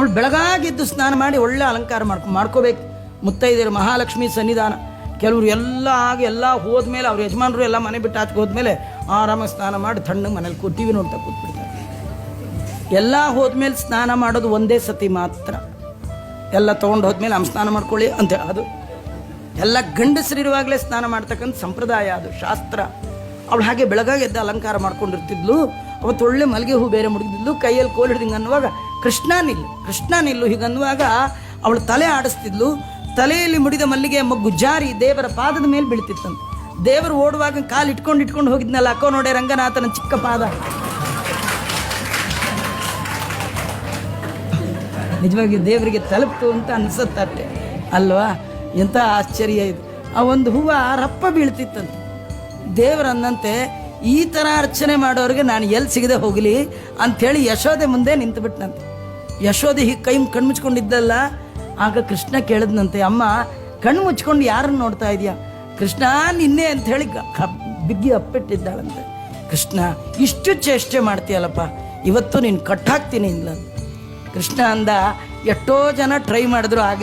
ಅವಳು ಬೆಳಗಾಗಿದ್ದು ಸ್ನಾನ ಮಾಡಿ ಒಳ್ಳೆ ಅಲಂಕಾರ ಮಾಡ್ಕೊ, ಮಾಡ್ಕೋಬೇಕು. ಮುತ್ತೈದೆಯರು ಮಹಾಲಕ್ಷ್ಮಿ ಸನ್ನಿಧಾನ. ಕೆಲವರು ಎಲ್ಲ ಆಗಿ ಎಲ್ಲ ಹೋದ್ಮೇಲೆ ಅವ್ರ ಯಜಮಾನರು ಎಲ್ಲ ಮನೆ ಬಿಟ್ಟು ಆಚೆ ಹೋದ್ಮೇಲೆ ಆರಾಮಾಗಿ ಸ್ನಾನ ಮಾಡಿ ತಣ್ಣಗೆ ಮನೇಲಿ ಕೂ ಟಿ ವಿ ನೋಡ್ತಾ ಕೂತ್ಬಿಡ್ತಾರೆ. ಎಲ್ಲ ಹೋದ್ಮೇಲೆ ಸ್ನಾನ ಮಾಡೋದು ಒಂದೇ ಸತಿ ಮಾತ್ರ. ಎಲ್ಲ ತೊಗೊಂಡು ಹೋದ್ಮೇಲೆ ನಮ್ಮ ಸ್ನಾನ ಮಾಡ್ಕೊಳ್ಳಿ ಅಂತ ಅದು. ಎಲ್ಲ ಗಂಡಸರಿರುವಾಗಲೇ ಸ್ನಾನ ಮಾಡ್ತಕ್ಕಂಥ ಸಂಪ್ರದಾಯ ಅದು, ಶಾಸ್ತ್ರ. ಅವಳು ಹಾಗೆ ಬೆಳಗಾಗಿ ಎದ್ದು ಅಲಂಕಾರ ಮಾಡ್ಕೊಂಡಿರ್ತಿದ್ಲು. ಅವತ್ತು ಒಳ್ಳೆ ಮಲ್ಲಿಗೆ ಹೂ ಬೇರೆ ಮುಡಿದಿದ್ಲು. ಕೈಯಲ್ಲಿ ಕೋಲ್ ಹಿಡ್ದಿಂಗೆ ಅನ್ನುವಾಗ ಕೃಷ್ಣ ನಿಲ್ಲು ಕೃಷ್ಣ ನಿಲ್ಲು ಹೀಗನ್ನುವಾಗ ಅವಳು ತಲೆ ಆಡಿಸ್ತಿದ್ಲು. ತಲೆಯಲ್ಲಿ ಮುಡಿದ ಮಲ್ಲಿಗೆ ಮಗ್ಗು ಜಾರಿ ದೇವರ ಪಾದದ ಮೇಲೆ ಬೀಳ್ತಿತ್ತಂತೆ. ದೇವರು ಓಡುವಾಗ ಕಾಲು ಇಟ್ಕೊಂಡು ಇಟ್ಕೊಂಡು ಹೋಗಿದ್ನಲ್ಲ, ಅಕ್ಕೋ ನೋಡೆ ರಂಗನಾಥನ ಚಿಕ್ಕ ಪಾದ. ನಿಜವಾಗಿ ದೇವರಿಗೆ ತಲುಪ್ತು ಅಂತ ಅನ್ಸುತ್ತಟ್ಟೆ ಅಲ್ವಾ? ಎಂಥ ಆಶ್ಚರ್ಯ ಇದು. ಆ ಒಂದು ಹೂವು ರಪ್ಪ ಬೀಳ್ತಿತ್ತಂತೆ. ದೇವರನ್ನಂತೆ ಈ ಥರ ಅರ್ಚನೆ ಮಾಡೋರಿಗೆ ನಾನು ಎಲ್ಲಿ ಸಿಗದೆ ಹೋಗಲಿ ಅಂಥೇಳಿ ಯಶೋದೆ ಮುಂದೆ ನಿಂತುಬಿಟ್ನಂತೆ. ಯಶೋದೆ ಹೀಗೆ ಕೈ ಕಣ್ಮುಚ್ಕೊಂಡಿದ್ದಲ್ಲ, ಆಗ ಕೃಷ್ಣ ಕೇಳಿದ್ನಂತೆ, ಅಮ್ಮ, ಕಣ್ಣು ಮುಚ್ಕೊಂಡು ಯಾರನ್ನು ನೋಡ್ತಾ ಇದೆಯಾ? ಕೃಷ್ಣ, ನಿನ್ನೆ ಅಂತ ಹೇಳಿ ಬಿಗ್ಗಿ ಅಪ್ಪಿಟ್ಟಿದ್ದಾಳಂತೆ. ಕೃಷ್ಣ, ಇಷ್ಟು ಚೇಷ್ಟೆ ಮಾಡ್ತೀಯಲ್ಲಪ್ಪ, ಇವತ್ತು ನೀನು ಕಟ್ಟಾಕ್ತೀನಿ ಇಲ್ಲ ಕೃಷ್ಣ ಅಂದ, ಎಷ್ಟೋ ಜನ ಟ್ರೈ ಮಾಡಿದ್ರು, ಆಗ